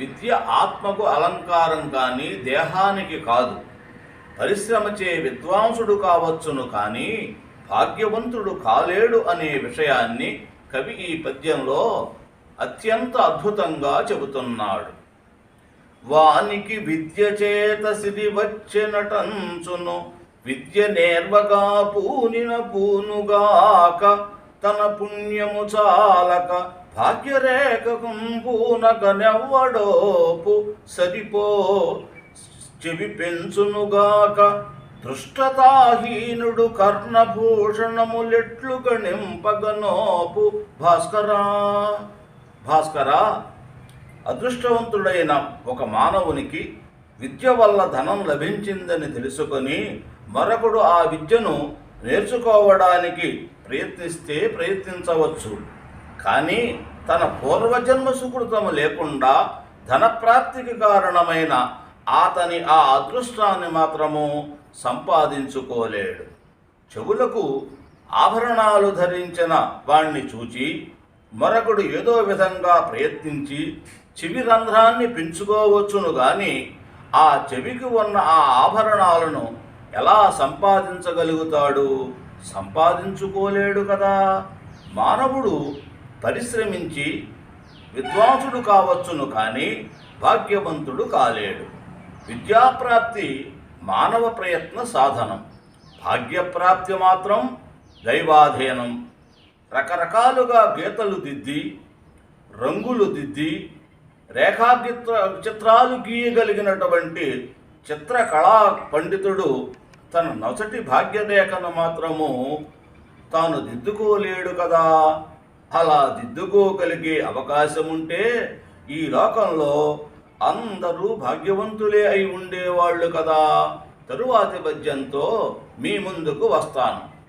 విద్య ఆత్మకు అలంకారం కానీ దేహానికి కాదు. పరిశ్రమచే విద్వాంసుడు కావచ్చును కానీ భాగ్యవంతుడు కాలేడు అనే విషయాన్ని కవి ఈ పద్యంలో అత్యంత అద్భుతంగా చెబుతున్నాడు. వానికి విద్య చేత సిరి వచ్చినటంచును విద్య నేర్వగా పూనిన పూనుగాక తన పుణ్యము చాలక భాగ్యరేఖకు సరిపో చెవి పెంచునుగాక దృష్టతాహీనుడు కర్ణభూషణములెట్లు గణింపగనోపు భాస్కరా. భాస్కరా అదృష్టవంతుడైన ఒక మానవునికి విద్య వల్ల ధనం లభించిందని తెలుసుకొని మరొకడు ఆ విద్యను నేర్చుకోవడానికి ప్రయత్నిస్తే ప్రయత్నించవచ్చు. కానీ తన పూర్వజన్మ సుకృతము లేకుండా ధనప్రాప్తికి కారణమైన అతని ఆ అదృష్టాన్ని మాత్రము సంపాదించుకోలేడు. చెవులకు ఆభరణాలు ధరించిన వాణ్ణి చూచి మరొకడు ఏదో విధంగా ప్రయత్నించి చెవి రంధ్రాన్ని పెంచుకోవచ్చును గాని ఆ చెవికి ఉన్న ఆ ఆభరణాలను ఎలా సంపాదించగలుగుతాడు? సంపాదించుకోలేడు కదా. మానవుడు పరిశ్రమించి విద్వాంసుడు కావచ్చును కానీ భాగ్యవంతుడు కాలేడు. విద్యాప్రాప్తి మానవ ప్రయత్న సాధనం. భాగ్యప్రాప్తి మాత్రం దైవాధీనం. రకరకాలుగా గీతలు దిద్ది రంగులు దిద్ది రేఖాచిత్ర చిత్రాలు గీయగలిగినటువంటి చిత్రకళా పండితుడు తన నొసటి భాగ్యరేఖను మాత్రము తాను దిద్దుకోలేడు కదా. అలా దిద్దుకోగలిగే అవకాశం ఉంటే ఈ లోకంలో అందరూ భాగ్యవంతులే అయి ఉండేవాళ్ళు కదా. తరువాతి పద్యంతో మీ ముందుకు వస్తాను.